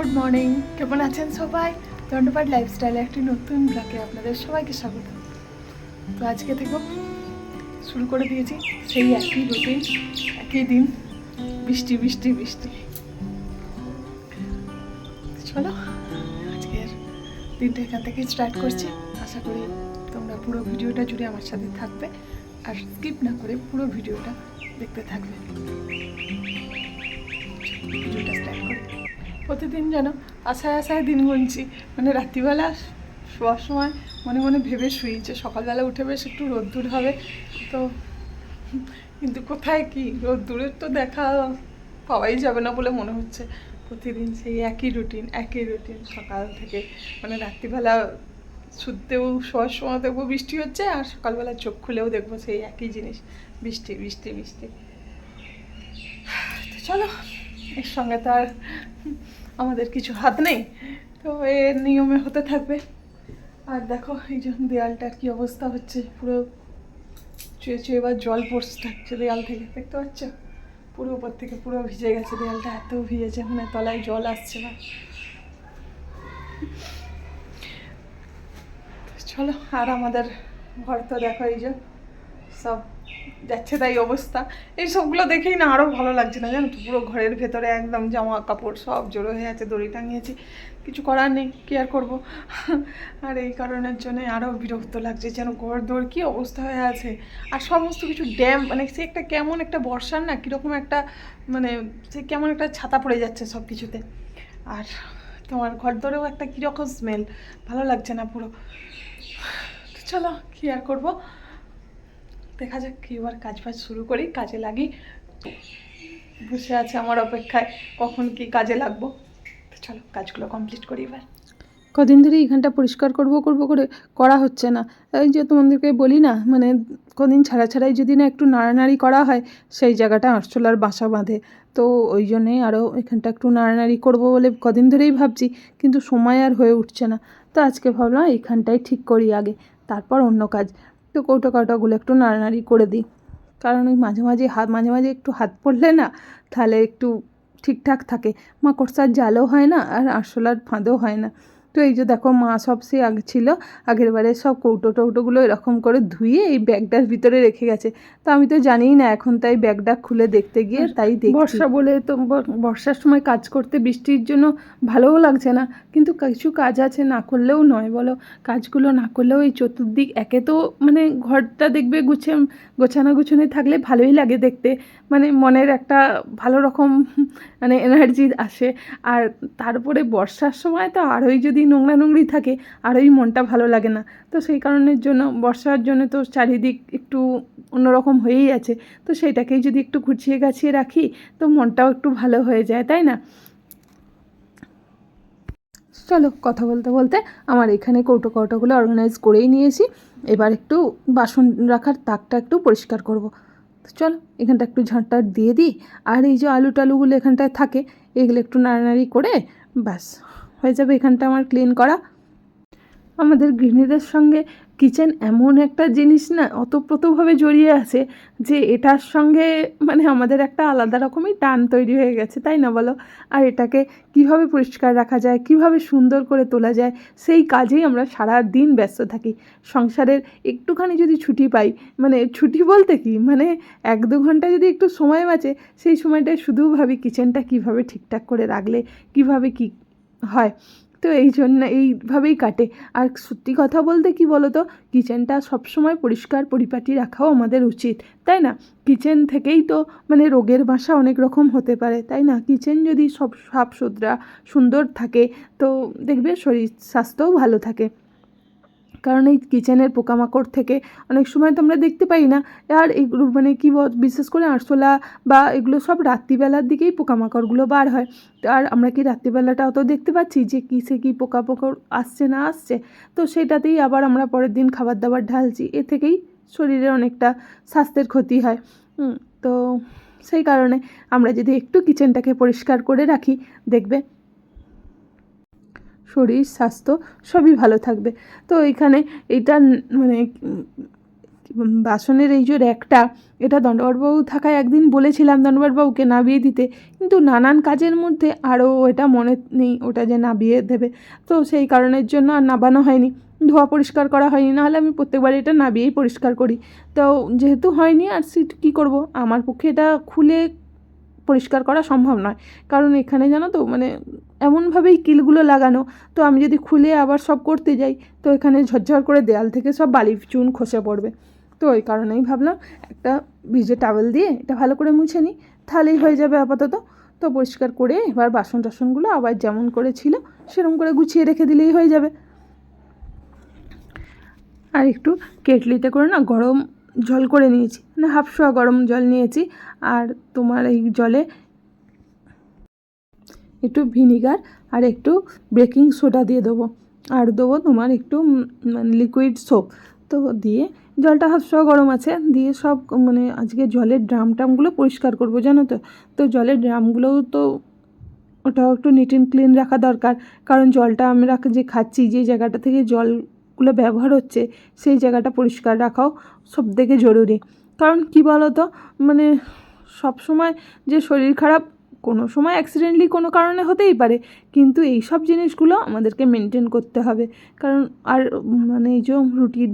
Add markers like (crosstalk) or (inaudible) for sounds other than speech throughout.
Good morning. কেমন আছেন সবাই? দণ্ডপাট লাইফস্টাইলে একটি নতুন ব্লগে আপনাদের সবাইকে স্বাগত। তো আজকে থেকে শুরু করে দিয়েছি সেই একই রুটিন একই দিন, বৃষ্টি বৃষ্টি বৃষ্টি। চলো, আজকের দিনটা এখান থেকেই স্টার্ট করছি। আশা করি তোমরা পুরো ভিডিওটা জুড়ে আমার সাথে থাকবে আর স্কিপ না করে পুরো ভিডিওটা দেখতে থাকবে। প্রতিদিন যেন আশায় আশায় দিন গুনছি। মানে রাত্রিবেলা শোয়ার সময় মনে মনে ভেবে শুই যে সকালবেলা উঠে বেশ একটু রোদ্দুর হবে। তো কিন্তু কোথায় কি? রোদ্দুরের তো দেখা পাওয়াই যাবে না বলে মনে হচ্ছে। প্রতিদিন সেই একই রুটিন একই রুটিন। সকাল থেকে মানে রাত্রিবেলা শুতেও, শোয়ার সময় দেখব বৃষ্টি হচ্ছে আর সকালবেলা চোখ খুলেও দেখব সেই একই জিনিস। বৃষ্টি বৃষ্টি বৃষ্টি। তো চলো, এর সঙ্গে তো আর আমাদের কিছু হাত নেই, তো এর নিয়মে হতে থাকবে। আর দেখো, এই যে দেয়ালটার কি অবস্থা হচ্ছে, পুরো চুয়ে চুয়ে এবার জল পড়ছে থাকছে দেয়াল থেকে, দেখতে পাচ্ছ? পুরো উপর থেকে পুরো ভিজে গেছে, দেয়ালটা এত ভিজেছে মানে তলায় জল আসছে না। চলো, আর আমাদের ঘর তো দেখো, এই যে সব যাচ্ছে তাই অবস্থা। এই সবগুলো দেখেই না আরও ভালো লাগছে না জানো তো? পুরো ঘরের ভেতরে একদম জামা কাপড় সব জড়ো হয়ে আছে, দড়ি টাঙিয়েছি। কিছু করার নেই, কি আর করব? আর এই কারণের জন্যই আরও বিরক্ত লাগছে যেন ঘর দৌড় কী অবস্থা হয়ে আছে। আর সমস্ত কিছু ড্যাম মানে সে একটা কেমন একটা বর্ষার না, কীরকম একটা মানে সে কেমন একটা ছাতা পড়ে যাচ্ছে সব কিছুতে আর তোমার ঘর দৌড়েও একটা কীরকম স্মেল ভালো লাগছে না পুরো। তো চলো, কী আর করব? দেখা যাক কি এবার কাজ বাজ শুরু করি, কাজে লাগি। বসে আছে আমার অপেক্ষায়, কখন কি কাজে লাগবো। চলো, কাজগুলো কমপ্লিট করি এবার। কদিন ধরে এখানটা পরিষ্কার করব করব করে করা হচ্ছে না। এই যে তোমাদেরকে বলি না মানে কদিন ছাড়া ছাড়াই যদি না একটু নাড়ানাড়ি করা হয়, সেই জায়গাটা আরশোলার বাসা বাঁধে। তো ওই জন্যেই আরও এখানটা একটু নাড়ানাড়ি করব বলে কদিন ধরেই ভাবছি, কিন্তু সময় আর হয়ে উঠছে না। তো আজকে ভাবলাম এইখানটাই ঠিক করি আগে, তারপর অন্য কাজ। তো কৌটো কাটাগুলো একটু নাড়ানাড়ি করে দিই। কারণ ওই মাঝে মাঝে হাত, মাঝে মাঝে একটু হাত পড়লে না তাহলে একটু ঠিকঠাক থাকে। মাকড়সার জালও হয় না আর আরশোলার ফাঁদও হয় না। তো এই যে দেখো মা সব সে আগে ছিল আগের বারে সব কৌটো টৌটোগুলো এরকম করে ধুয়ে এই ব্যাগটার ভিতরে রেখে গেছে। তো আমি তো জানিই না এখন তাই ব্যাগটা খুলে দেখতে গিয়ে তাই দেখি বর্ষা বলে তো বর্ষার সময় কাজ করতে বৃষ্টির জন্য ভালোও লাগছে না কিন্তু কিছু কাজ আছে না করলেও নয় বলো। কাজগুলো না করলেও এই চতুর্দিক একে তো মানে ঘরটা দেখবে গুছে গোছানো গুছানো থাকলে ভালোই লাগে দেখতে। মানে মনের একটা ভালো রকম মানে এনার্জি আসে। আর তারপরে বর্ষার সময় তো আরোই যদি নোংরা নোংরি থাকে আরোই মনটা ভালো লাগে না। তো সেই কারণের জন্য, বর্ষার জন্য তো চারিদিক একটু অন্যরকম হয়েই আছে। তো সেটাকেই যদি একটু গুছিয়ে গাছিয়ে রাখি, তো মনটাও একটু ভালো হয়ে যায়, তাই না? চলো, কথা বলতে বলতে আমার এখানে কৌটো কৌটোগুলো অর্গানাইজ করেই নিয়েছি। এবার একটু বাসন রাখার তাকটা একটু পরিষ্কার করব। তো চলো, এখানটা একটু ঝাঁটটার দিয়ে দিই। আর এই যে আলু টালুগুলো এখানটায় থাকে, এগুলো একটু নাড়ানাড়ি করে, ব্যাস। হয়ে যাবে এখানটা আমার ক্লিন করা। আমাদের গৃহিণীদের সঙ্গে কিচেন এমন একটা জিনিস না অতপ্রতভাবে জড়িয়ে আছে যে এটার সঙ্গে মানে আমাদের একটা আলাদা রকমই টান তৈরি হয়ে গেছে, তাই না বলো? আর এটাকে কীভাবে পরিষ্কার রাখা যায়, কীভাবে সুন্দর করে তোলা যায়, সেই কাজেই আমরা সারা দিন ব্যস্ত থাকি। সংসারের একটুখানি যদি ছুটি পাই মানে ছুটি বলতে কি? মানে এক দু ঘণ্টা যদি একটু সময় বাঁচে, সেই সময়টায় শুধু ভাবি কিচেনটা কীভাবে ঠিকঠাক করে রাখলে, কীভাবে কি হয়। তো এই জন্য এইভাবেই কাটে। আর সত্যি কথা বলতে কি বলো তো কিচেনটা সবসময় পরিষ্কার পরিপাটি রাখাও আমাদের উচিত, তাই না? কিচেন থেকেই তো মানে রোগের বাসা অনেক রকম হতে পারে, তাই না? কিচেন যদি সব সাফ সুতরা সুন্দর থাকে, তো দেখবে শরীর স্বাস্থ্যও ভালো থাকে। কারণ এই কিচেনের পোকামাকড় থেকে অনেক সময় তো আমরা দেখতে পাই না। আর এগুলো মানে কি বিশেষ করে আরশোলা বা এগুলো সব রাত্রিবেলার দিকেই পোকামাকড়গুলো বার হয়। আর আমরা কি রাত্রিবেলাটা অত দেখতে পাচ্ছি যে কিসে কী পোকামাকড় আসছে না আসছে? তো সেটাতেই আবার আমরা পরের দিন খাবার দাবার ঢালছি। এ থেকেই শরীরে অনেকটা স্বাস্থ্যের ক্ষতি হয়। তো সেই কারণে আমরা যদি একটু কিচেনটাকে পরিষ্কার করে রাখি, দেখবে শরীর, স্বাস্থ্য সবই ভালো থাকবে। তো এখানে এটা মানে বাসনের এই যে র্যাকটা, এটা দণ্ডবাবু থাকায় একদিন বলেছিলাম দণ্ডবাবুকে নাবিয়ে দিতে, কিন্তু নানান কাজের মধ্যে আরও এটা মনে নেই, ওটা যে নাবিয়ে দেবে। তো সেই কারণের জন্য আর নাবানো হয়নি, ধোয়া পরিষ্কার করা হয়নি, নাহলে আমি প্রত্যেকবার এটা নাবিয়েই পরিষ্কার করি। তো যেহেতু হয়নি, আর সিট কী করব? আমার পক্ষে এটা খুলে পরিষ্কার করা সম্ভব নয়। কারণ এখানে জানো তো মানে এমনভাবেই কিলগুলো লাগানো। তো আমি যদি খুলে আবার সব করতে যাই, তো এখানে ঝরঝর করে দেয়াল থেকে সব বালি, চুন খসে পড়বে। তো ওই কারণেই ভাবলাম একটা ভিজে টাওয়েল দিয়ে এটা ভালো করে মুছে নিই, তাহলেই হয়ে যাবে আপাতত। তো পরিষ্কার করে এবার বাসন টাসনগুলো আবার যেমন করে ছিল সেরকম করে গুছিয়ে রেখে দিলেই হয়ে যাবে। আর একটু কেটলিতে করে না গরম জল করে নিয়েছি মানে হাফ শোয়া গরম জল নিয়েছি। আর তোমার এই জলে একটু ভিনিগার আর একটু বেকিং সোডা দিয়ে দেবো। আর দেবো তোমার একটু মানে লিকুইড সোপ তো দিয়ে জলটা শোয়া গরম আছে, দিয়ে সব মানে আজকে জলের ড্রাম টামগুলো পরিষ্কার করব, জানো তো? তো জলের ড্রামগুলোও তো ওটাও একটু নিট অ্যান্ড ক্লিন রাখা দরকার। কারণ জলটা আমরা যে খাচ্ছি, যে জায়গাটা থেকে জলগুলো ব্যবহার হচ্ছে, সেই জায়গাটা পরিষ্কার রাখাও সব থেকে জরুরি। কারণ কী বলো তো মানে সব সময় যে শরীর খারাপ কোনো সময় অ্যাক্সিডেন্টলি কোনো কারণে হতেই পারে, কিন্তু এই সব জিনিসগুলো আমাদেরকে মেনটেন করতে হবে। কারণ আর মানে এই যে রুটির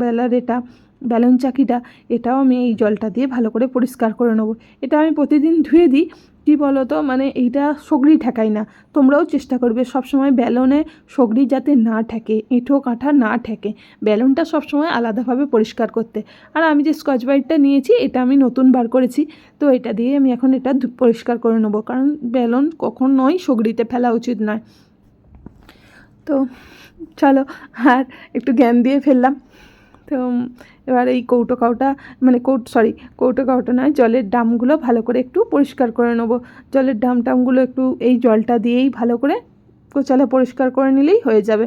বেলার এটা ব্যালন চাকিটা, এটাও আমি এই জলটা দিয়ে ভালো করে পরিষ্কার করে নেব। এটা আমি প্রতিদিন ধুয়ে দিই। কী বলো তো মানে এইটা সগড়ি ঠেকাই না। তোমরাও চেষ্টা করবে সবসময় ব্যালনে সগড়ি যাতে না ঠেকে, এঁঠো কাঁঠা না ঠেকে। ব্যালনটা সবসময় আলাদাভাবে পরিষ্কার করতে। আর আমি যে স্কচ ব্রাইটটা নিয়েছি, এটা আমি নতুন বার করেছি। তো এটা দিয়ে আমি এখন এটা পরিষ্কার করে নেব। কারণ ব্যালন কখনোই সগড়িতে ফেলা উচিত নয়। তো চলো, আর একটু জ্ঞান দিয়ে ফেললাম। তো এবার এই কৌটো কাউটা মানে কৌট সরি কৌটো কাউটা নয়, জলের ডামগুলো ভালো করে একটু পরিষ্কার করে নেব। জলের ডাম টামগুলো একটু এই জলটা দিয়েই ভালো করে কোচালে পরিষ্কার করে নিলেই হয়ে যাবে।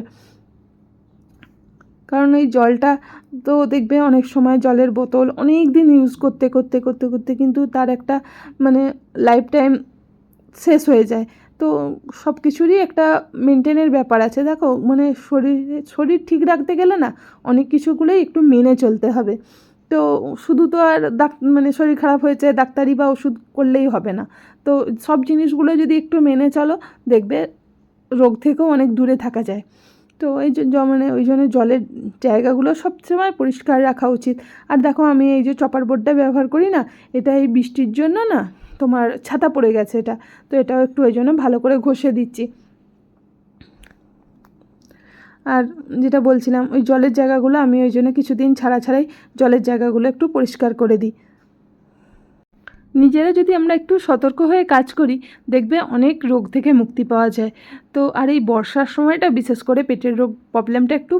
কারণ এই জলটা তো দেখবে অনেক সময় জলের বোতল অনেক দিন ইউজ করতে করতে করতে করতে কিন্তু তার একটা মানে লাইফ টাইম শেষ হয়ে যায়। তো সব কিছুরই একটা মেনটেনের ব্যাপার আছে। দেখো মানে শরীর শরীর ঠিক রাখতে গেলে না অনেক কিছুগুলোই একটু মেনে চলতে হবে। তো শুধু তো আর ডাক মানে শরীর খারাপ হয়েছে, ডাক্তারি বা ওষুধ করলেই হবে না। তো সব জিনিসগুলো যদি একটু মেনে চলো, দেখবে রোগ থেকেও অনেক দূরে থাকা যায়। তো এই মানে ওই জন্য জলের জায়গাগুলো সবসময় পরিষ্কার রাখা উচিত। আর দেখো, আমি এই যে চপার বোর্ডটা ব্যবহার করি না, এটা এই বৃষ্টির জন্য না তোমার ছাতা পড়ে গেছে এটা। তো এটাও একটু ওই জন্য ভালো করে ঘষে দিচ্ছি। আর যেটা বলছিলাম, ওই জলের জায়গাগুলো আমি ওই জন্য কিছুদিন ছাড়া ছাড়াই জলের জায়গাগুলো একটু পরিষ্কার করে দিই। নিজেরা যদি আমরা একটু সতর্ক হয়ে কাজ করি, দেখবে অনেক রোগ থেকে মুক্তি পাওয়া যায়। তো আর এই বর্ষার সময়টা, বিশেষ করে পেটের রোগ প্রবলেমটা একটু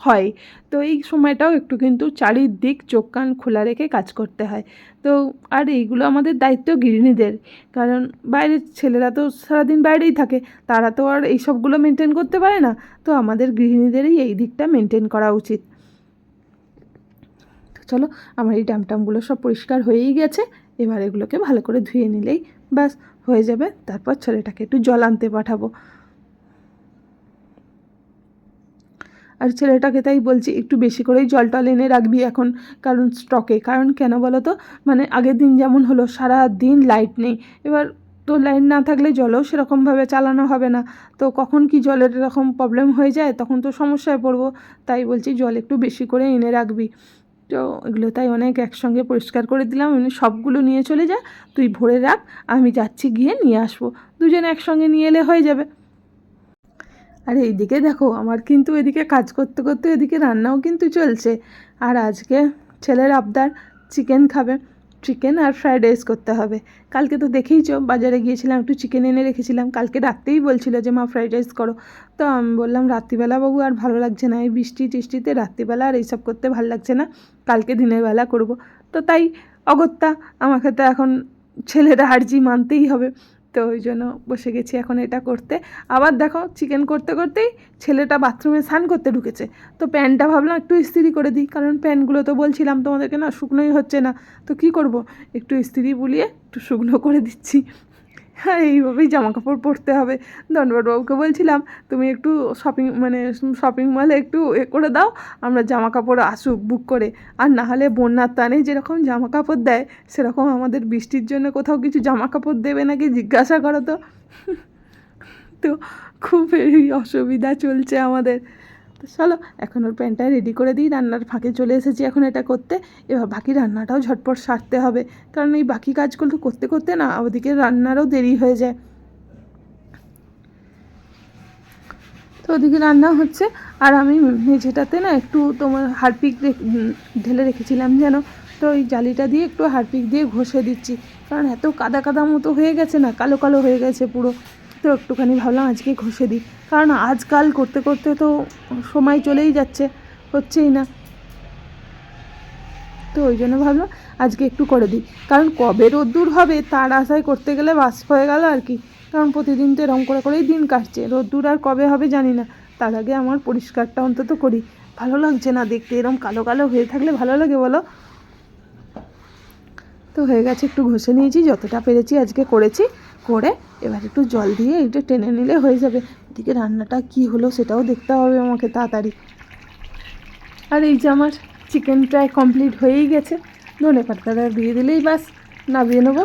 হয়। তো এই সময়টাও একটু কিন্তু চারিদিক চোখ কান খোলা রেখে কাজ করতে হয়। তো আর এইগুলো আমাদের দায়িত্ব গৃহিণীদের। কারণ বাইরের ছেলেরা তো সারাদিন বাইরেই থাকে, তারা তো আর এই সবগুলো মেনটেন করতে পারে না। তো আমাদের গৃহিণীদেরই এই দিকটা মেনটেন করা উচিত। চলো, আমার এই ডামটামগুলো সব পরিষ্কার হয়েই গেছে। এবার এগুলোকে ভালো করে ধুয়ে নিলেই ব্যাস, হয়ে যাবে। তারপর ছেলেটাকে একটু জল আনতে পাঠাবো। আর ছেলেটাকে তাই বলছি, একটু বেশি করেই জল টল এনে রাখবি এখন কারণ স্টকে কারণ কেন বলো তো মানে আগের দিন যেমন হলো সারা দিন লাইট নেই। এবার তো লাইট না থাকলে জলও সেরকমভাবে চালানো হবে না। তো কখন কি জলের এরকম প্রবলেম হয়ে যায়, তখন তো সমস্যায় পড়ব। তাই বলছি, জল একটু বেশি করে এনে রাখবি। তো এগুলো তাই অনেক একসঙ্গে পরিষ্কার করে দিলাম। এমনি সবগুলো নিয়ে চলে যা, তুই ভরে রাখ, আমি যাচ্ছি গিয়ে নিয়ে আসব। দুজনে একসঙ্গে নিয়ে এলে হয়ে যাবে। আর এইদিকে দেখো, আমার কিন্তু এদিকে কাজ করতে করতে এদিকে রান্নাও কিন্তু চলছে। আর আজকে ছেলের আবদার চিকেন খাবে। চিকেন আর ফ্রায়েড রাইস করতে হবে। কালকে তো দেখেইছো বাজারে গিয়েছিলাম, একটু চিকেন এনে রেখেছিলাম। কালকে রাত্রেই বলছিল যে, মা ফ্রায়েড রাইস করো। তো আমি বললাম, রাত্রিবেলা বাবু, আর ভালো লাগছে না। এই বৃষ্টি টিষ্টিতে রাত্রিবেলা আর এইসব করতে ভালো লাগছে না। কালকে দিনের বেলা করব। তো তাই অগত্যা, আমাকে তো এখন ছেলেরা আর্জি মানতেই হবে। তো ওই জন্য বসে গেছি এখন এটা করতে। আবার দেখো চিকেন করতে করতেই ছেলেটা বাথরুমে স্নান করতে ঢুকেছে। তো প্যান্টটা ভাবলাম একটু ইস্ত্রি করে দিই, কারণ প্যান্টগুলো তো বলছিলাম তোমাদেরকে না শুকনোই হচ্ছে না। তো কি করব? একটু ইস্ত্রি বুলিয়ে একটু শুকনো করে দিচ্ছি। আর এইভাবেই জামা কাপড় পরতে হবে। ধনবাবুকে বলছিলাম, তুমি একটু শপিং মানে শপিং মলে একটু এ করে দাও, আমরা জামা কাপড় আসুক বুক করে। আর না হলে বন্যার টানে যেরকম জামা কাপড় দেয়, সেরকম আমাদের বৃষ্টির জন্য কোথাও কিছু জামা কাপড় দেবে নাকি জিজ্ঞাসা করো তো? (laughs) তো খুবই অসুবিধা চলছে আমাদের। তো চলো, এখন ওর প্যান্টটা রেডি করে দিই, রান্নার ফাঁকে চলে এসেছি এখন এটা করতে। এবার বাকি রান্নাটাও ঝটপট সারতে হবে, কারণ এই বাকি কাজগুলো করতে করতে না ওদিকে রান্নারও দেরি হয়ে যায়। তো ওদিকে রান্না হচ্ছে, আর আমি মেঝেটাতে না একটু তোমার হারপিক ঢেলে রেখেছিলাম যেন, তো ওই জালিটা দিয়ে একটু হারপিক দিয়ে ঘষে দিচ্ছি, কারণ এত কাদা কাদা মতো হয়ে গেছে না, কালো কালো হয়ে গেছে পুরো। তো একটুখানি ভাবলাম আজকে ঘষে দিই। কারণ আজকাল করতে করতে তো সময় চলেই যাচ্ছে, হচ্ছেই না। তো ওই জন্য ভাবলাম আজকে একটু করে দিই। কারণ কবে রোদ্দুর হবে তার আশায় করতে গেলে বাস হয়ে গেল আর কি। কারণ প্রতিদিন তো এরকম করে করেই দিন কাটছে। রোদ্দুর আর কবে হবে জানি না। তার আগে আমার পরিষ্কারটা অন্তত করি। ভালো লাগছে না দেখতে, এরকম কালো কালো হয়ে থাকলে ভালো লাগে বলো? তো হয়ে গেছে, একটু ঘষে নিয়েছি, যতটা পেরেছি আজকে করেছি। করে এবার একটু জল দিয়ে একটু টেনে নিলে হয়ে যাবে। এদিকে রান্নাটা কি হলো সেটাও দেখতে হবে আমাকে তাড়াতাড়ি। আর এই যে আমার চিকেন প্রায় কমপ্লিট হয়েই গেছে। ধনে পাতাটা দিয়ে দিলেই বাস, নামিয়ে নেব।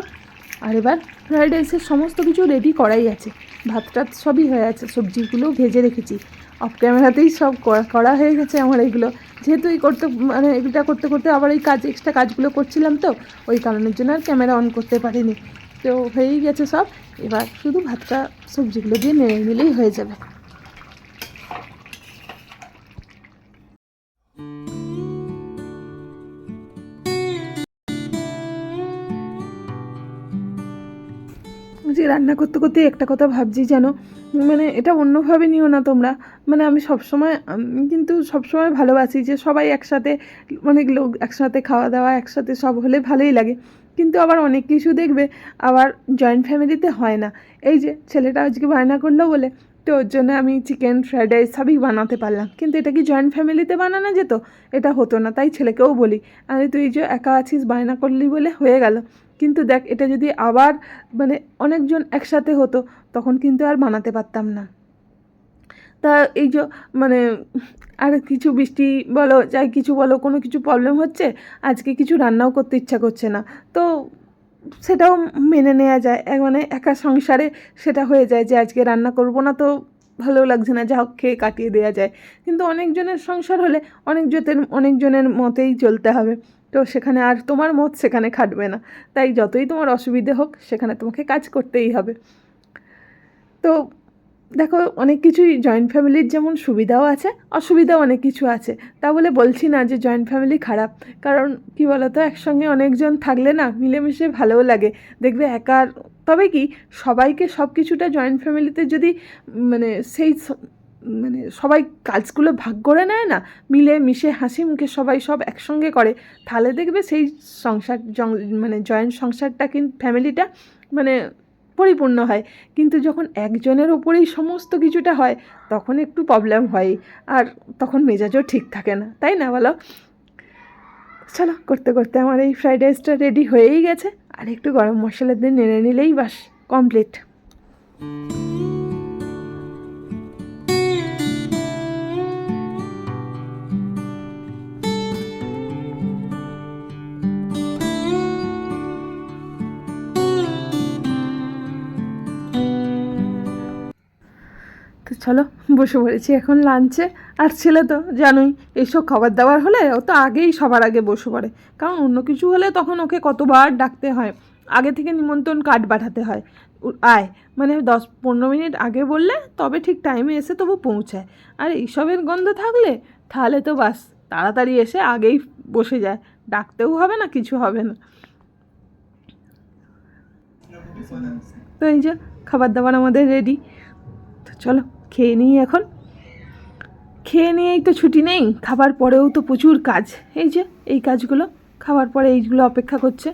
আর এবার ফ্রাইড রাইসের সমস্ত কিছু রেডি করাই আছে। ভাতটা সবই হয়ে আছে, সবজিগুলো ভেজে রেখেছি। অফ ক্যামেরাতেই সব করা- হয়ে গেছে আমার এইগুলো যেহেতু এই করতে মানে এটা করতে করতে আবার এই কাজ এক্সট্রা কাজগুলো করছিলাম তো, ওই কারণের জন্য আর ক্যামেরা অন করতে পারিনি। তো হয়েই গেছে সব। এবার শুধু ভাতটা সবজিগুলো দিয়ে নেড়ে নিলেই হয়ে যাবে। যে রান্না করতে করতে একটা কথা ভাবছি যেন মানে এটা অন্যভাবে নিও না তোমরা। মানে আমি সবসময় কিন্তু সবসময় ভালোবাসি যে সবাই একসাথে অনেক লোক একসাথে খাওয়া দাওয়া, একসাথে সব হলে ভালোই লাগে। কিন্তু আবার অনেক কিছু দেখবে, আবার জয়েন্ট ফ্যামিলিতে হয় না। এই যে ছেলেটা আজকে বায়না করল বলে, তো ওর জন্য আমি চিকেন ফ্রাইড রাইস সবই বানাতে পারলাম। কিন্তু এটা কি জয়েন্ট ফ্যামিলিতে বানানো যেত? এটা হতো না, তাই ছেলেকেও বলি আমি তুই যে একা আছিস বায়না করলি বলে হয়ে গেল। কিন্তু দেখ, এটা যদি আবার মানে অনেকজন একসাথে হতো, তখন কিন্তু আর বানাতে পারতাম না। তা এই যে মানে আর কিছু বৃষ্টি বলো যাই কিছু বলো, কোনো কিছু প্রবলেম হচ্ছে? আজকে কিছু রান্নাও করতে ইচ্ছা করছে না। তো সেটাও মেনে নেওয়া যায়। মানে একা সংসারে সেটা হয়ে যায় যে আজকে রান্না করব না তো ভালো লাগছে না যা হোক খেয়ে কাটিয়ে দেওয়া যায়। কিন্তু অনেকজনের সংসার হলে অনেক অনেকজনের অনেকজনের মতেই চলতে হবে। তো সেখানে আর তোমার মত সেখানে খাটবে না। তাই যতই তোমার অসুবিধে হোক, সেখানে তোমাকে কাজ করতেই হবে। তো দেখো, অনেক কিছুই জয়েন্ট ফ্যামিলির যেমন সুবিধাও আছে, অসুবিধাও অনেক কিছু আছে। তা বলে বলছি না যে জয়েন্ট ফ্যামিলি খারাপ। কারণ কি বলতো, একসঙ্গে অনেকজন থাকলে না মিলেমিশে ভালোও লাগে। দেখবে একার তবে কি, সবাইকে সব কিছুটা জয়েন্ট ফ্যামিলিতে যদি মানে সেই মানে সবাই কাজগুলো ভাগ করে নেয় না মিলে মিশে হাসি মুখে সবাই সব একসঙ্গে করে, তাহলে দেখবে সেই সংসার মানে জয়েন্ট সংসারটা কিন্তু ফ্যামিলিটা মানে পরিপূর্ণ হয়। কিন্তু যখন একজনের ওপরেই সমস্ত কিছুটা হয়, তখন একটু প্রবলেম হয়। আর তখন মেজাজও ঠিক থাকে না, তাই না বলো? চলো, করতে করতে আমার এই ফ্রাইড রাইসটা রেডি হয়েই গেছে। আর একটু গরম মশলা দিয়ে নেড়ে নিলেই বাস কমপ্লিট চলো, বসে পড়েছি এখন লাঞ্চে আর ছেলে তো জানোই, এইসব খাবার দাবার হলে ও তো আগেই সবার আগে বসে পড়ে। কারণ অন্য কিছু হলে তখন ওকে কতবার ডাকতে হয়। আগে থেকে নিমন্ত্রণ কার্ড পাঠাতে হয়। আয়। মানে দশ, পনেরো মিনিট আগে বললে তবে ঠিক টাইমে এসে তবু পৌঁছায়। আর এইসবের গন্ধ থাকলে তাহলে তো বাস, তাড়াতাড়ি এসে আগেই বসে যায়। ডাকতেও হবে না, কিছু হবে না। তো এই যে, খাবার দাবার আমাদের রেডি তো চলো। খেয়ে নিই এখন। খেয়ে নিয়েই তো ছুটি নেই, খাবার পরেও তো প্রচুর কাজ। এই যে, এই কাজগুলো, খাবার পরে এইগুলো অপেক্ষা করছে।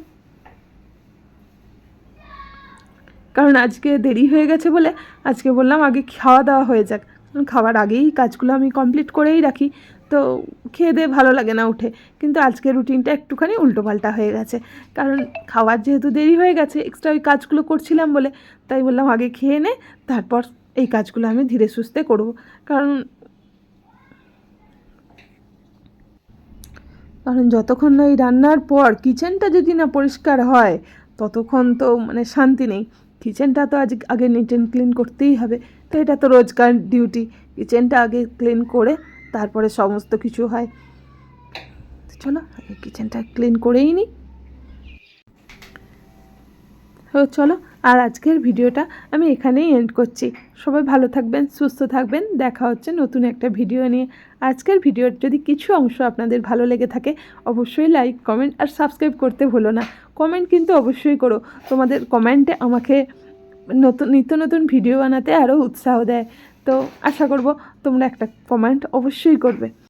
কারণ আজকে দেরি হয়ে গেছে বলে আজকে বললাম আগে খাওয়া দাওয়া হয়ে যাক। কারণ খাওয়ার আগেই কাজগুলো আমি কমপ্লিট করেই রাখি। তো খেয়ে দিয়ে ভালো লাগে না উঠে। কিন্তু আজকে রুটিনটা একটুখানি উল্টোপাল্টা হয়ে গেছে। কারণ খাওয়ার যেহেতু দেরি হয়ে গেছে এক্সট্রা ওই কাজগুলো করছিলাম বলে, তাই বললাম আগে খেয়ে নে, তারপর এই কাজগুলো আমি ধীরে সুস্থে করব। কারণ কারণ যতক্ষণ না এই রান্নার পর কিচেনটা যদি না পরিষ্কার হয়, ততক্ষণ তো মানে শান্তি নেই। কিচেনটা তো আজ আগে নিট অ্যান্ড ক্লিন করতেই হবে। তো এটা তো রোজকার ডিউটি কিচেনটা আগে ক্লিন করে তারপরে সমস্ত কিছু হয়। চলো কিচেনটা ক্লিন করেই নিই তো চলো, আর আজকের ভিডিওটা আমি এখানেই এন্ড করছি। সবাই ভালো থাকবেন, সুস্থ থাকবেন। দেখা হচ্ছে নতুন একটা ভিডিও নিয়ে। আজকের ভিডিওর যদি কিছু অংশ আপনাদের ভালো লেগে থাকে, অবশ্যই লাইক কমেন্ট আর সাবস্ক্রাইব করতে ভুলো না। কমেন্ট কিন্তু অবশ্যই করো। তোমাদের কমেন্টে আমাকে নতুন, নিত্য নতুন ভিডিও বানাতে আরও উৎসাহ দেয়। তো আশা করব তোমরা একটা কমেন্ট অবশ্যই করবে।